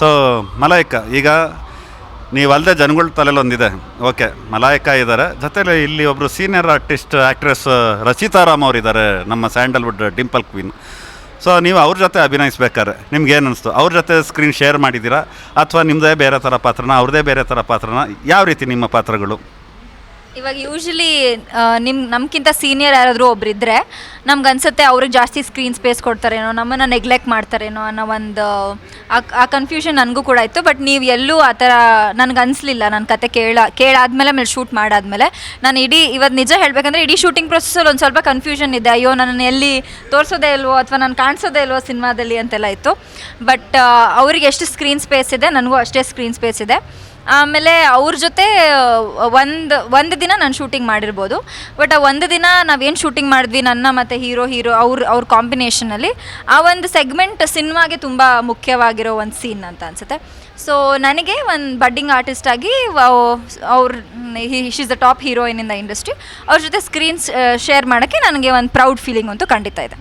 So ಮಲಾಯಿಕ, ಈಗ ನೀವು ಅಲ್ಲದೆ ಜನಗಳ ತಲೆಯಲ್ಲಿ ಒಂದಿದೆ. ಓಕೆ ಮಲಾಯಿಕ ಇದ್ದಾರೆ ಜೊತೆಲಿ ಇಲ್ಲಿ ಒಬ್ಬರು ಸೀನಿಯರ್ ಆರ್ಟಿಸ್ಟ್ ಆ್ಯಕ್ಟ್ರೆಸ್ ರಚಿತಾರಾಮ್ ಅವರು ಇದ್ದಾರೆ ನಮ್ಮ ಸ್ಯಾಂಡಲ್ವುಡ್ ಡಿಂಪಲ್ ಕ್ವೀನ್. ಸೊ ನೀವು ಅವ್ರ ಜೊತೆ ಅಭಿನಯಿಸ್ಬೇಕಾದ್ರೆ, ನಿಮ್ಗೆ ಏನು ಅನಿಸ್ತು? ಅವ್ರ ಜೊತೆ ಸ್ಕ್ರೀನ್ ಶೇರ್ ಮಾಡಿದ್ದೀರಾ ಅಥವಾ ನಿಮ್ಮದೇ ಬೇರೆ ಥರ ಪಾತ್ರನ ಅವ್ರದ್ದೇ ಬೇರೆ ಥರ ಪಾತ್ರನ, ಯಾವ ರೀತಿ ನಿಮ್ಮ ಪಾತ್ರಗಳು? ಇವಾಗ ಯೂಶಲಿ ನಿಮ್ಮ ನಮ್ಗಿಂತ ಸೀನಿಯರ್ ಯಾರಾದರೂ ಒಬ್ರು ಇದ್ದರೆ ನಮ್ಗೆ ಅನ್ಸುತ್ತೆ ಅವ್ರಿಗೆ ಜಾಸ್ತಿ ಸ್ಕ್ರೀನ್ ಸ್ಪೇಸ್ ಕೊಡ್ತಾರೇನೋ, ನಮ್ಮನ್ನು ನೆಗ್ಲೆಕ್ಟ್ ಮಾಡ್ತಾರೇನೋ ಅನ್ನೋ ಒಂದು ಆ- ಕನ್ಫ್ಯೂಷನ್ ನನಗೂ ಕೂಡ ಇತ್ತು ಬಟ್ ನೀವು ಎಲ್ಲೂ ಆ ಥರ ನನಗೆ ಅನಿಸ್ಲಿಲ್ಲ. ನನ್ನ ಕತೆ ಕೇಳ, ಕೇಳಾದ್ಮೇಲೆ ಆಮೇಲೆ ಶೂಟ್ ಮಾಡಾದ್ಮೇಲೆ. ನಾನು ಇಡೀ ಇವತ್ತು ನಿಜ ಹೇಳಬೇಕಂದ್ರೆ ಇಡೀ ಶೂಟಿಂಗ್ ಪ್ರೊಸೆಸಲ್ಲಿ ಒಂದು ಸ್ವಲ್ಪ ಕನ್ಫ್ಯೂಷನ್ ಇದೆ. ಅಯ್ಯೋ ನನ್ನ ಎಲ್ಲಿ ತೋರಿಸೋದೇ ಇಲ್ವೋ ಅಥವಾ ನಾನು ಕಾಣಿಸೋದೇ ಇಲ್ವೋ ಸಿನಿಮಾದಲ್ಲಿ ಅಂತೆಲ್ಲ ಇತ್ತು. ಬಟ್ ಅವ್ರಿಗೆ ಎಷ್ಟು ಸ್ಕ್ರೀನ್ ಸ್ಪೇಸ್ ಇದೆ, ನನಗೂ ಅಷ್ಟೇ ಸ್ಕ್ರೀನ್ ಸ್ಪೇಸ್ ಇದೆ. ಆಮೇಲೆ ಅವ್ರ ಜೊತೆ ಒಂದು ಒಂದು ದಿನ ನಾನು ಶೂಟಿಂಗ್ ಮಾಡಿರ್ಬೋದು. ಬಟ್ ಆ ಒಂದು ದಿನ ನಾವೇನು ಶೂಟಿಂಗ್ ಮಾಡಿದ್ವಿ, ನನ್ನ ಮತ್ತು ಹೀರೋ ಹೀರೋ ಅವ್ರ ಅವ್ರ ಕಾಂಬಿನೇಷನಲ್ಲಿ ಆ ಒಂದು ಸೆಗ್ಮೆಂಟ್ ಸಿನಿಮಾಗೆ ತುಂಬ ಮುಖ್ಯವಾಗಿರೋ ಒಂದು ಸೀನ್ ಅಂತ ಅನಿಸುತ್ತೆ. ಸೊ ನನಗೆ ಒಂದು ಬಡ್ಡಿಂಗ್ ಆರ್ಟಿಸ್ಟ್ ಆಗಿ ಅವ್ರ is the top heroine in the industry ಅವ್ರ ಜೊತೆ ಸ್ಕ್ರೀನ್ಸ್ ಶೇರ್ ಮಾಡೋಕ್ಕೆ ನನಗೆ ಒಂದು ಪ್ರೌಡ್ ಫೀಲಿಂಗ್ ಅಂತೂ ಖಂಡಿತ ಇದೆ.